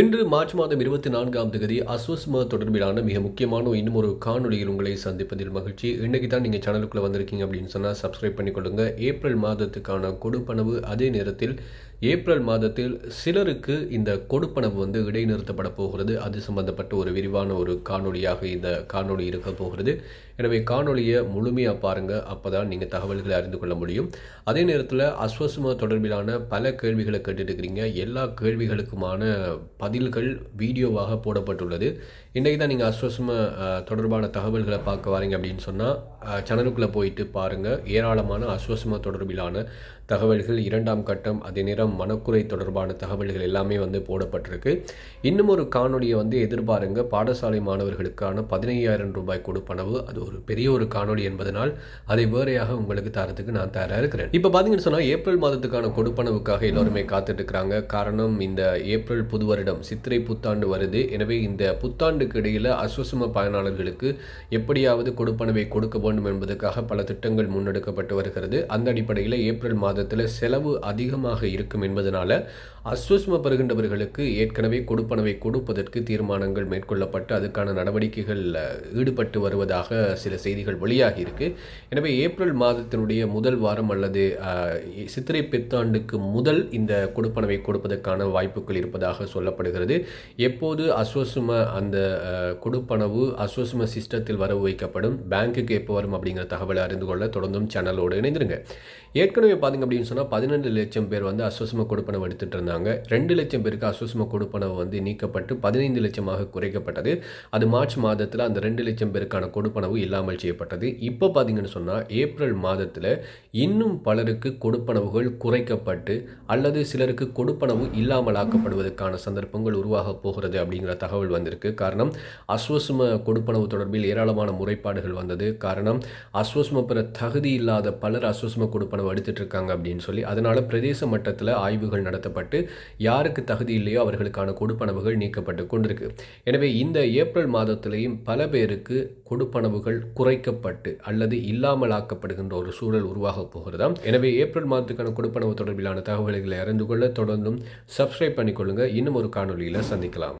இன்று மார்ச் மாதம் இருபத்தி நான்காம் தேதி அஸ்வஸ்மா தொடர்பிலான மிக முக்கியமான இன்னும் ஒரு காணொலியில் உங்களை சந்திப்பதில் மகிழ்ச்சி. இன்னைக்கு தான் நீங்கள் சேனலுக்குள்ளே வந்திருக்கீங்க அப்படின்னு சொன்னால் சப்ஸ்கிரைப் பண்ணிக்கொள்ளுங்க. ஏப்ரல் மாதத்துக்கான கொடுப்பனவு அதே நேரத்தில் ஏப்ரல் மாதத்தில் சிலருக்கு இந்த கொடுப்பனவு வந்து இடைநிறுத்தப்பட போகிறது. அது சம்பந்தப்பட்ட ஒரு விரிவான ஒரு காணொலியாக இந்த காணொலி இருக்க போகிறது. எனவே காணொலியை முழுமையாக பாருங்கள் அப்போ தான் நீங்கள் தகவல்களை அறிந்து கொள்ள முடியும். அதே நேரத்தில் அஸ்வஸ்மா தொடர்பிலான பல கேள்விகளை கேட்டுட்டு இருக்கிறீங்க எல்லா கேள்விகளுக்குமான பதில்கள் வீடியோவாக போடப்பட்டுள்ளது. இன்றைக்கு தான் நீங்கள் அஸ்வஸ்ம தொடர்பான தகவல்களை பார்க்க வரீங்க அப்படின்னு சொன்னால் சேனலுக்குள்ளே போயிட்டு பாருங்கள் ஏராளமான அஸ்வஸ்ம தொடர்பிலான தகவல்கள் இரண்டாம் கட்டம் அதே நேரம் மனக்குறை தொடர்பான தகவல்கள் எல்லாமே வந்து போடப்பட்டிருக்கு. இன்னும் ஒரு காணொலியை வந்து எதிர்பாருங்க. பாடசாலை மாணவர்களுக்கான பதினையாயிரம் ரூபாய் கொடுப்பனவு. அது ஒரு பெரிய ஒரு காணொளி என்பதனால் அதை வேறையாக உங்களுக்கு தரத்துக்கு நான் தயாராக இருக்கிறேன். இப்போ பார்த்தீங்கன்னு சொன்னால் ஏப்ரல் மாதத்துக்கான கொடுப்பனவுக்காக எல்லோருமே காத்துட்டு இருக்கிறாங்க காரணம் இந்த ஏப்ரல் புது வருடம் சித்திரை புத்தாண்டு வருது. எனவே இந்த புத்தாண்டுக்கு இடையில் அஸ்வசம பயனாளர்களுக்கு எப்படியாவது கொடுப்பனவை கொடுக்க வேண்டும் என்பதற்காக பல திட்டங்கள் முன்னெடுக்கப்பட்டு வருகிறது. அந்த அடிப்படையில் ஏப்ரல் மாதத்தில் செலவு அதிகமாக இருக்கும் என்பதனால அஸ்வஸ்ம பெறுகின்றவர்களுக்கு ஏற்கனவே கொடுப்பனவை கொடுப்பதற்கு தீர்மானங்கள் மேற்கொள்ளப்பட்டு அதுக்கான நடவடிக்கைகள் ஈடுபட்டு வருவதாக சில செய்திகள் வெளியாகி இருக்கு எனவே ஏப்ரல் மாதத்தினுடைய முதல் வாரம் அல்லது சித்திரை பெத்தாண்டுக்கு முதல் இந்த கொடுப்பனவை கொடுப்பதற்கான வாய்ப்புகள் இருப்பதாக சொல்லப்படுகிறது. எப்போது அஸ்வசும அந்த கொடுப்பனவு அஸ்வசும சிஸ்டத்தில் வரவு வைக்கப்படும் பேங்க்குக்கு எப்போ வரும் அப்படிங்கிற தகவலை அறிந்து கொள்ள தொடர்ந்தும் சேனலோடு இணைந்திருங்க. ஏற்கனவே பார்த்தீங்க அப்படின்னு சொன்னால் பதினெண்டு லட்சம் பேர் வந்து அஸ்வசம கொடுப்பனவு எடுத்துட்டு இருந்தாங்க. ரெண்டு லட்சம் பேருக்கு அஸ்வசம கொடுப்பனவு வந்து நீக்கப்பட்டு பதினைந்து லட்சமாக குறைக்கப்பட்டது. அது மார்ச் மாதத்தில் அந்த ரெண்டு லட்சம் பேருக்கான கொடுப்பனவு இல்லாமல் செய்யப்பட்டது. இப்போ பார்த்தீங்கன்னு சொன்னால் ஏப்ரல் மாதத்தில் இன்னும் பலருக்கு கொடுப்பனவுகள் குறைக்கப்பட்டு அல்லது சிலருக்கு கொடுப்பனவு இல்லாமல் ஆக்கப்படுவதற்கான சந்தர்ப்பங்கள் உருவாக போகிறது அப்படிங்கிற தகவல் வந்திருக்கு. காரணம் அஸ்வசும கொடுப்பனவு தொடர்பில் ஏராளமான முறைப்பாடுகள் வந்தது. காரணம் அஸ்வசும பெற தகுதி இல்லாத பலர் அஸ்வசும கொடுப்பனவு எடுத்துட்டு இருக்காங்க அப்படின்னு சொல்லி அதனால் பிரதேச மட்டத்தில் ஆய்வுகள் நடத்தப்பட்டு யாருக்கு தகுதி இல்லையோ அவர்களுக்கான கொடுப்பனவுகள் நீக்கப்பட்டு கொண்டிருக்கு. எனவே இந்த ஏப்ரல் மாதத்திலேயும் பல பேருக்கு கொடுப்பனவுகள் குறைக்கப்பட்டு அல்லது இல்லாமல் ஆக்கப்படுகின்ற ஒரு சூழல் உருவாக போகிறதாம். எனவே ஏப்ரல் மாதத்துக்கான கொடுப்பனவு தொடர்பிலான தகவல்களை அறிந்து கொள்ள தொடர்ந்தும் சப்ஸ்கிரைப் பண்ணிக்கொள்ளுங்க. இன்னும் ஒரு காணொலியில் சந்திக்கலாம்.